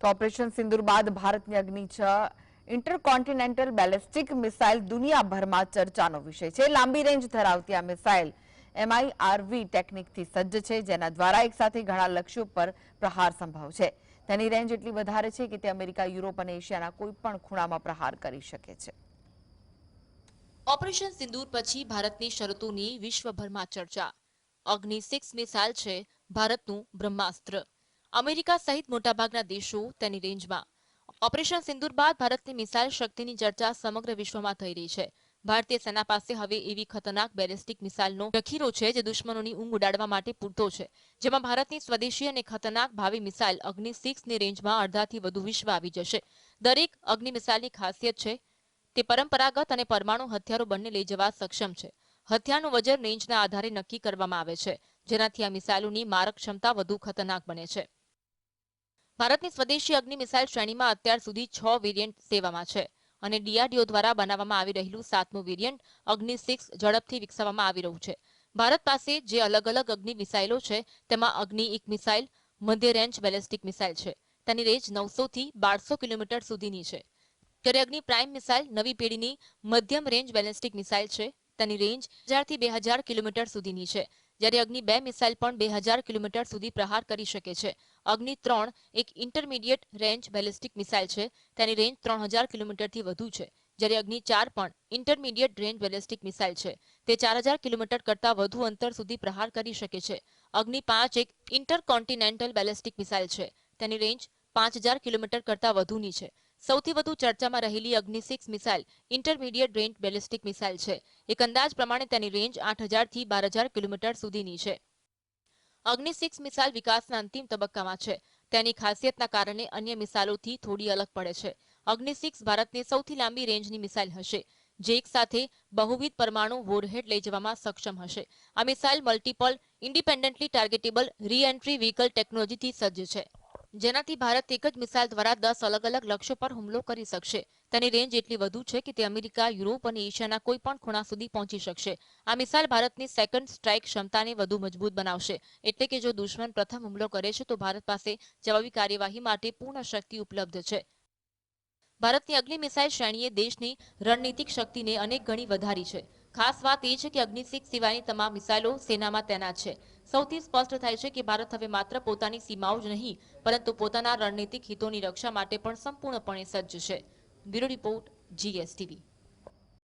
તો ઓપરેશન સિંદુર બાદ ભારતની અગ્નિ છ, ઇન્ટરકોન્ટિનેન્ટલ બેલેસ્ટિક મિસાઇલ દુનિયાભરમાં ચર્ચાનો વિષય છે. લાંબી રેન્જ ધરાવતી આ મિસાઇલ એમઆઈઆરવી ટેકનિકથી સજ્જ છે, જેના દ્વારા એકસાથે ઘણા લક્ષ્યો પર પ્રહાર સંભવ છે. તેની રેન્જ એટલી વધારે છે કે તે અમેરિકા, યુરોપ અને એશિયાના કોઈ પણ ખૂણામાં પ્રહાર કરી શકે છે. ઓપરેશન સિંદૂર પછી ભારતની શરતોની વિશ્વભરમાં ચર્ચા. અગ્નિ સિક્સ મિસાઇલ છે, ભારતનું બ્રહ્માસ્ત્ર. અમેરિકા સહિત મોટાભાગના દેશો તેની રેન્જમાં. ઓપરેશન સિંદુર બાદ ભારતની મિસાઇલ શક્તિની ચર્ચા સમગ્ર વિશ્વમાં થઈ રહી છે. ભારતીય સેના પાસે હવે એવી ખતરનાક બેલિસ્ટિક મિસાઇલનો જખીરો છે જે દુશ્મનોની ઊંઘ ઉડાડવા માટે પૂરતો છે. જેમાં ભારતની સ્વદેશી અને ખતરનાક ભાવિ મિસાઇલ અગ્નિ સિક્સની રેન્જમાં અડધાથી વધુ વિશ્વ આવી જશે. દરેક અગ્નિ મિસાઇલની ખાસિયત છે, તે પરંપરાગત અને પરમાણુ હથિયારો બંને લઈ જવા સક્ષમ છે. હથિયારનું વજન રેન્જના આધારે નક્કી કરવામાં આવે છે. જેનાથી આ મિસાઇલોની મારક ક્ષમતા વધુ ખતરનાક બને છે. ભારતની સ્વદેશી અગ્નિ મિસાઇલ શ્રેણીમાં અત્યાર સુધી છ વેરિયન્ટ સેવામાં છે અને ડીઆરડીઓ દ્વારા બનાવવામાં આવી રહેલું સાતમું વેરિયન્ટ અગ્નિ સિક્સ ઝડપથી વિકસાવવામાં આવી રહ્યું છે. ભારત પાસે જે અલગ અલગ અગ્નિ મિસાઇલો છે, તેમાં અગ્નિ એક મિસાઇલ, મધ્ય રેન્જ બેલેસ્ટિક મિસાઇલ છે. તેની રેન્જ નવસો થી બારસો કિલોમીટર સુધીની છે. ત્યારે અગ્નિ પ્રાઇમ મિસાઇલ નવી પેઢીની મધ્યમ રેન્જ બેલેસ્ટિક મિસાઇલ છે, તેની રેન્જ હજારથી બે હજાર કિલોમીટર સુધીની છે. જ્યારે અગ્નિ બે મિસાઇલ પણ બે હજાર કિલોમીટર સુધી પ્રહાર કરી શકે છે. અગ્નિ ત્રણ એક ઇન્ટરમીડિયેટ રેન્જ બેલિસ્ટિક મિસાઇલ છે. તેની રેન્જ ત્રણ હજાર કિલોમીટરથી વધુ છે. જ્યારે અગ્નિ ચાર પણ ઇન્ટરમીડિયેટ રેન્જ બેલિસ્ટિક મિસાઇલ છે. તે ચાર હજાર કિલોમીટર કરતાં વધુ અંતર સુધી પ્રહાર કરી શકે છે. અગ્નિ પાંચ એક ઇન્ટરકોન્ટિનેન્ટલ બેલિસ્ટિક મિસાઇલ છે. તેની રેન્જ પાંચ હજાર કિલોમીટર કરતાં વધુની છે. સૌથી વધુ ચર્ચામાં રહેલી Agni six missile, intermediate range ballistic missile છે. એક અંદાજ પ્રમાણે તેની રેન્જ આઠ હજારથી બાર હજાર કિલોમીટર સુધીની છે. અગ્નિ સિક્સ મિસાઇલ વિકાસના અંતિમ તબક્કામાં છે. તેની ખાસિયતના કારણે અન્ય મિસાઇલોથી થોડી અલગ પડે છે. અગ્નિ સિક્સ ભારતની સૌથી લાંબી રેન્જની મિસાઇલ હશે, જે એક સાથે બહુવિધ પરમાણુ વોરહેડ લઈ જવામાં સક્ષમ હશે. આ missile multiple independently targetable re entry vehicle ટેકનોલોજીથી સજ્જ છે. જેનાથી ભારત એક જ મિસાઇલ દ્વારા દસ અલગ અલગ લક્ષ્યો પર હુમલો કરી શકશે. તેની રેન્જ એટલી વધુ છે કે તે અમેરિકા, યુરોપ અને એશિયાના કોઈ પણ ખૂણા સુધી પહોંચી શકશે. આ મિસાઇલ ભારતની સેકન્ડ સ્ટ્રાઇક ક્ષમતાને વધુ મજબૂત બનાવશે. એટલે કે જો દુશ્મન પ્રથમ હુમલો કરે છે તો ભારત પાસે જવાબી કાર્યવાહી માટે પૂર્ણ શક્તિ ઉપલબ્ધ છે. ભારતની અગ્નિ મિસાઇલ શ્રેણીએ દેશની રણનીતિક શક્તિને અનેક ગણી વધારી છે. ખાસ વાત એ છે કે અગ્નિસિક સિવાયની તમામ મિસાઇલો સેનામાં તૈનાત છે. સૌથી સ્પષ્ટ થાય છે કે ભારત હવે માત્ર પોતાની સીમાઓ જ નહીં, પરંતુ પોતાના રણનીતિક હિતોની રક્ષા માટે પણ સંપૂર્ણપણે સજ્જ છે. Bureau report, GSTV.